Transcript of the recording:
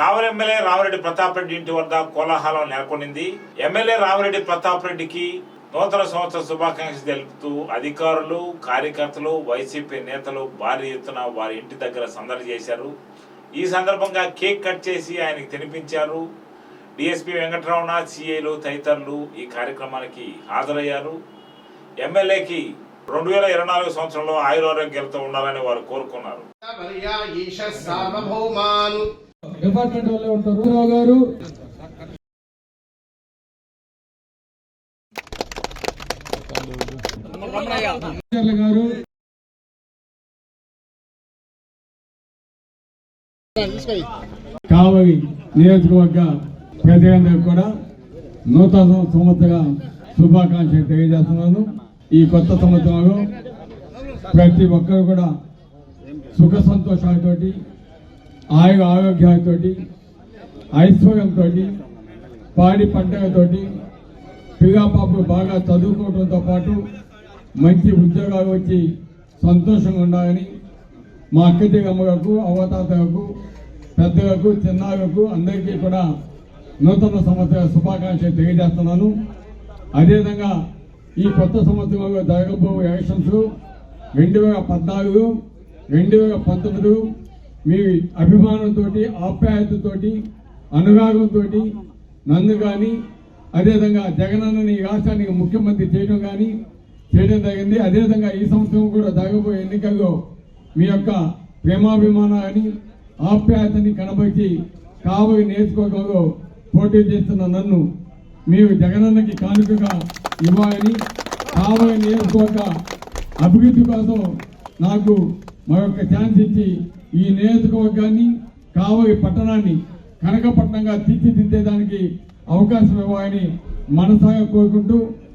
కావలి MLA Ramireddy Pratap Reddy ఇంటి వద్ద కోలాహలం నెలకొనింది. ఎమ్మెల్యే రామిరెడ్డి ప్రతాప్ రెడ్డికి నూతన సంవత్సర శుభాకాంక్షలు తెలుపుతూ అధికారులు కార్యకర్తలు వైసీపీ నేతలు భారీ ఎత్తున వారి ఇంటి దగ్గర సందడి చేశారు. ఈ సందర్భంగా కేక్ కట్ చేసి ఆయనకి తినిపించారు. డిఎస్పీ వెంకటరమణ సిఐలు తదితరులు ఈ కార్యక్రమానికి హాజరయ్యారు. ఎమ్మెల్యేకి రెండు వేల ఇరవై నాలుగు సంవత్సరంలో ఆయురారోగ్యాలతో ఉండాలని వారు కోరుకున్నారు. డిపార్ట్మెంట్ వాళ్ళే ఉంటారు. రావు గారు. గారు. కావలి నియోజకవర్గ ప్రజలందరికీ కూడా నూతన సంవత్సర శుభాకాంక్షలు తెలియజేస్తున్నాను. ఈ కొత్త సంవత్సరంలో ప్రతి ఒక్కరు కూడా సుఖ సంతోషాలతోటి ఆయుగ ఆరోగ్యాలతో ఐశ్వర్యంతో పాడి పంటలతోటి పిల్లపాపలు బాగా చదువుకోవడంతో పాటు మంచి ఉద్యోగాలు వచ్చి సంతోషంగా ఉండాలని మా అక్కటి అమ్మలకు అవతాతలకు పెద్దలకు చిన్నారులకు అందరికీ కూడా నూతన సంవత్సర శుభాకాంక్షలు తెలియజేస్తున్నాను. అదేవిధంగా ఈ కొత్త సంవత్సరంలో జరగబో ఎలక్షన్స్ రెండు వేల పద్నాలుగు రెండు వేల పంతొమ్మిది మీ అభిమానంతో ఆప్యాయతతో అనురాగంతో నన్ను కానీ అదేవిధంగా జగనన్నని ఈ రాష్ట్రానికి ముఖ్యమంత్రి చేయడం కానీ చేయడం జరిగింది. అదేవిధంగా ఈ సంవత్సరం కూడా జరగబోయే ఎన్నికల్లో మీ యొక్క ప్రేమాభిమానాన్ని ఆప్యాయతని కనబరిచి కాబోయే నియోజకవర్గంలో పోటీ చేస్తున్న నన్ను మీరు జగనన్నకి కానుకగా ఇవ్వాలని కాబోయే నియోజకవర్గ అభివృద్ధి కోసం నాకు మరొక ఛాన్స్ ఇచ్చి ఈ నియోజకవర్గాన్ని కావలి పట్టణాన్ని కనకపట్నంగా తీర్చిదిద్దేదానికి అవకాశం ఇవ్వాలని మనసాగా కోరుకుంటూ